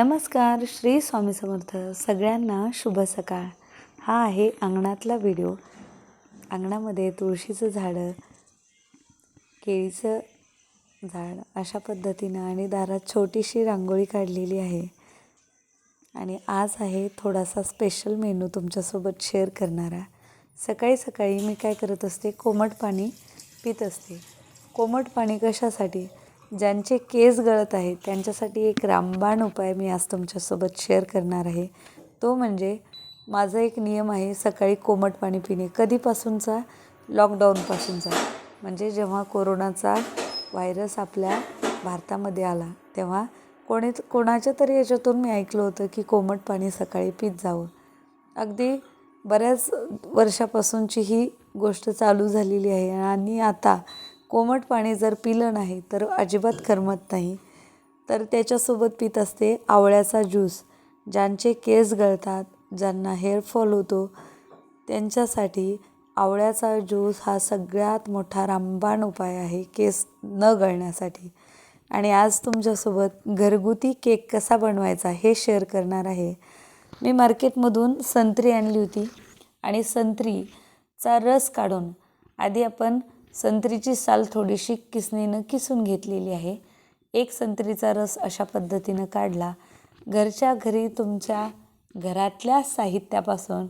नमस्कार श्री स्वामी समर्थ. सगळ्यांना शुभ सकाळ. हा आहे अंगणातला व्हिडिओ. अंगणामध्ये तुळशीचं झाडं केळीचं झाड अशा पद्धतीनं आणि दारात छोटीशी रांगोळी काढलेली आहे. आणि आज आहे थोडासा स्पेशल मेनू तुमच्यासोबत शेअर करणारा. सकाळी सकाळी मी काय करत असते? कोमट पाणी पित असते. कोमट पाणी कशासाठी? ज्यांचे केस गळत आहेत त्यांच्यासाठी एक रामबाण उपाय मी आज तुमच्यासोबत शेअर करणार आहे. तो म्हणजे माझा एक नियम आहे सकाळी कोमट पाणी पिणे. कधीपासूनचा? लॉकडाऊनपासूनचा म्हणजे जेव्हा कोरोनाचा व्हायरस आपल्या भारतामध्ये आला तेव्हा कोणी कोणाच्या तरी याच्यातून मी ऐकलं होतं की कोमट पाणी सकाळी पित जावं. अगदी बऱ्याच वर्षापासूनची ही गोष्ट चालू झालेली आहे आणि आता कोमट पाणी जर पिलं नाही तर अजिबात करमत नाही. तर त्याच्यासोबत पित असते आवळ्याचा ज्यूस ज्यांचे केस गळतात ज्यांना हेअरफॉल होतो त्यांच्यासाठी आवळ्याचा ज्यूस हा सगळ्यात मोठा रामबाण उपाय आहे केस न गळण्यासाठी. आणि आज तुमच्यासोबत घरगुती केक कसा बनवायचा हे शेअर करणार आहे. मी मार्केटमधून संत्री आणली होती आणि संत्रीचा रस काढून आधी आपण संत्रीची साल थोडीशी किसणीनं किसून घेतलेली आहे. एक संत्रीचा रस अशा पद्धतीनं काढला. घरच्या घरी तुमच्या घरातल्या साहित्यापासून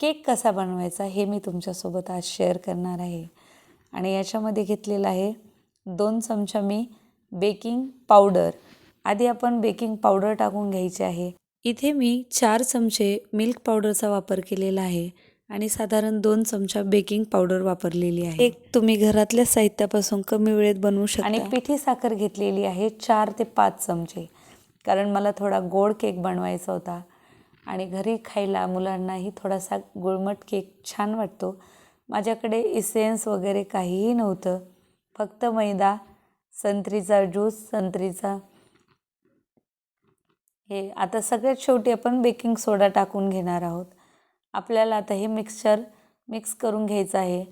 केक कसा बनवायचा हे मी तुमच्यासोबत आज शेअर करणार आहे. आणि याच्यामध्ये घेतलेलं आहे दोन चमचा मी बेकिंग पावडर. आधी आपण बेकिंग पावडर टाकून घ्यायची आहे. इथे मी चार चमचे मिल्क पावडरचा वापर केलेला आहे. आणि साधारण दोन चमचा बेकिंग पावडर वापरलेली आहे. एक तुम्ही घरातल्या साहित्यापासून कमी वेळेत बनवू शकता. आणि पिठी साखर घेतलेली आहे चार ते पाच चमचे. कारण मला थोडा गोड केक बनवायचा होता आणि घरी खायला मुलांनाही थोडासा गुळमट केक छान वाटतो. माझ्याकडे इसेन्स वगैरे काहीही नव्हतं. फक्त मैदा संत्रीचा ज्यूस संत्रीचा. हे आता सगळ्यात शेवटी आपण बेकिंग सोडा टाकून घेणार आहोत. आपल्याला आता हे मिक्सचर मिक्स करून घ्यायचं आहे.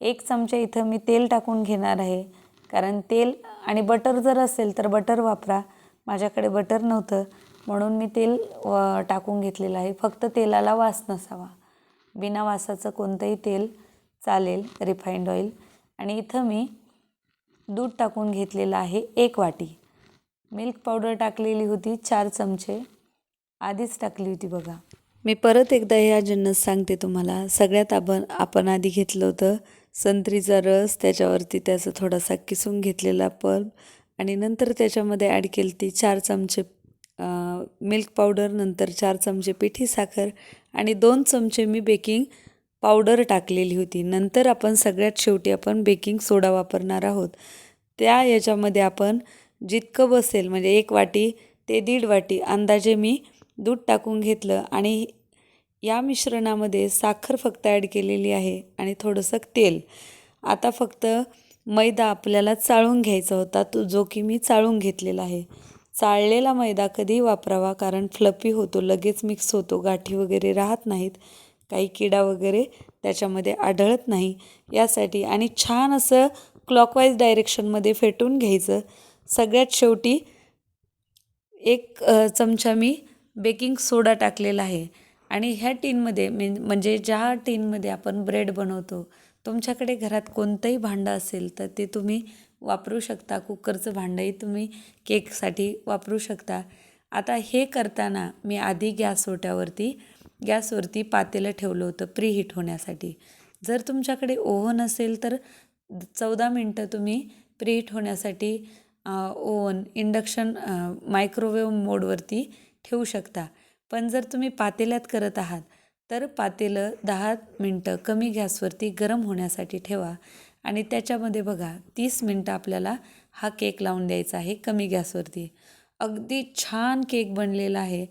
एक चमचा इथं मी तेल टाकून घेणार आहे. कारण तेल आणि बटर जर असेल तर बटर वापरा. माझ्याकडे बटर नव्हतं. म्हणून मी तेल व टाकून घेतलेलं आहे. फक्त तेलाला वास नसावा. बिना वासाचं कोणतंही तेल चालेल रिफाईंड ऑइल आणि इथं मी दूध टाकून घेतलेलं आहे एक वाटी. मिल्क पावडर टाकलेली होती चार चमचे. आधीच टाकली होती बघा. मी परत एकदा ह्या जन्नस सांगते तुम्हाला. सगळ्यात आपण आपण आधी घेतलं होतं संत्रीचा रस त्याच्यावरती त्याचा थोडासा किसून घेतलेला पल्प आणि नंतर त्याच्यामध्ये ॲड केली ती चार चमचे मिल्क पावडर नंतर चार चमचे पिठी साखर आणि दोन चमचे मी बेकिंग पावडर टाकलेली होती. नंतर आपण सगळ्यात शेवटी आपण बेकिंग सोडा वापरणार आहोत. त्या याच्यामध्ये आपण जितकं बसेल म्हणजे एक वाटी ते दीड वाटी अंदाजे मी दूध टाकून घेतलं आणि या मिश्रणामध्ये साखर फक्त ॲड केलेली आहे आणि थोडंसं तेल. आता फक्त मैदा आपल्याला चाळून घ्यायचा होता तो जो की मी चाळून घेतलेला आहे. चाळलेला मैदा कधी वापरावा कारण फ्लपी होतो लगेच मिक्स होतो गाठी वगैरे राहत नाहीत काही किडा वगैरे त्याच्यामध्ये आढळत नाही. यासाठी आणि छान असं क्लॉकवाईज डायरेक्शनमध्ये फेटून घ्यायचं. सगळ्यात शेवटी एक चमचा मी बेकिंग सोडा टाकलेला आहे. आणि ह्या टीनमध्ये म्हणजे ज्या टीनमध्ये आपण ब्रेड बनवतो तुमच्याकडे घरात कोणतंही भांडं असेल तर ते तुम्ही वापरू शकता. कुकरचं भांडंही तुम्ही केकसाठी वापरू शकता. आता हे करताना मी आधी गॅस ओट्यावरती गॅसवरती पातेलं ठेवलं होतं प्रीहीट होण्यासाठी. जर तुमच्याकडे ओव्हन असेल तर चौदा मिनटं तुम्ही प्रीहीट होण्यासाठी ओव्हन इंडक्शन मायक्रोवेव्ह मोडवरती ठेवू शकता. पण जर तुम्ही पातेल्यात करत आहात तर पातेलं दहा मिनटं कमी गॅसवरती गरम होण्यासाठी ठेवा आणि त्याच्यामध्ये बघा तीस मिनटं आपल्याला हा केक लावून द्यायचा आहे कमी गॅसवरती. अगदी छान केक बनलेला आहे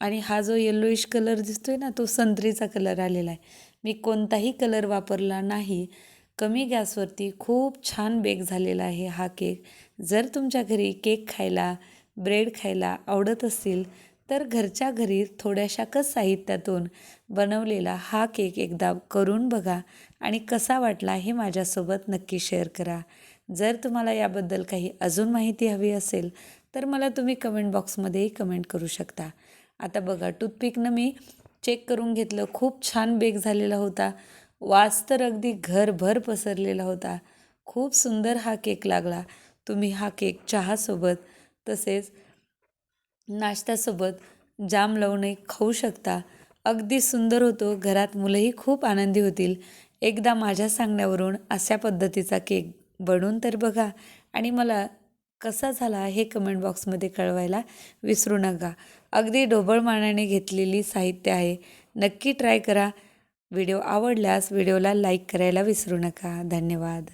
आणि हा जो येल्लोइश कलर दिसतो आहे ना तो संत्रीचा कलर आलेला आहे. मी कोणताही कलर वापरला नाही. कमी गॅसवरती खूप छान बेक झालेला आहे हा केक. जर तुमच्या घरी केक खायला ब्रेड खायला आवडत असतील तर घरच्या घरी थोड्याशाकच साहित्यातून बनवलेला हा केक एकदा करून बघा आणि कसा वाटला हे माझ्यासोबत नक्की शेअर करा. जर तुम्हाला याबद्दल काही अजून माहिती हवी असेल तर मला तुम्ही कमेंट बॉक्समध्येही कमेंट करू शकता. आता बघा टूथपिकनं मी चेक करून घेतलं. खूप छान बेक झालेला होता. वास तर अगदी घरभर पसरलेला होता. खूप सुंदर हा केक लागला. तुम्ही हा केक चहासोबत तसेच नाश्त्यासोबत जाम लावूनही खाऊ शकता. अगदी सुंदर होतो. घरात मुलंही खूप आनंदी होतील. एकदा माझ्या सांगण्यावरून अशा पद्धतीचा केक बनवून तर बघा. आणि मला कसा झाला हे कमेंट बॉक्समध्ये कळवायला विसरू नका. अगदी ढोबळ मानाने घेतलेली साहित्य आहे. नक्की ट्राय करा. व्हिडिओ आवडल्यास व्हिडिओला लाईक करायला विसरू नका. धन्यवाद.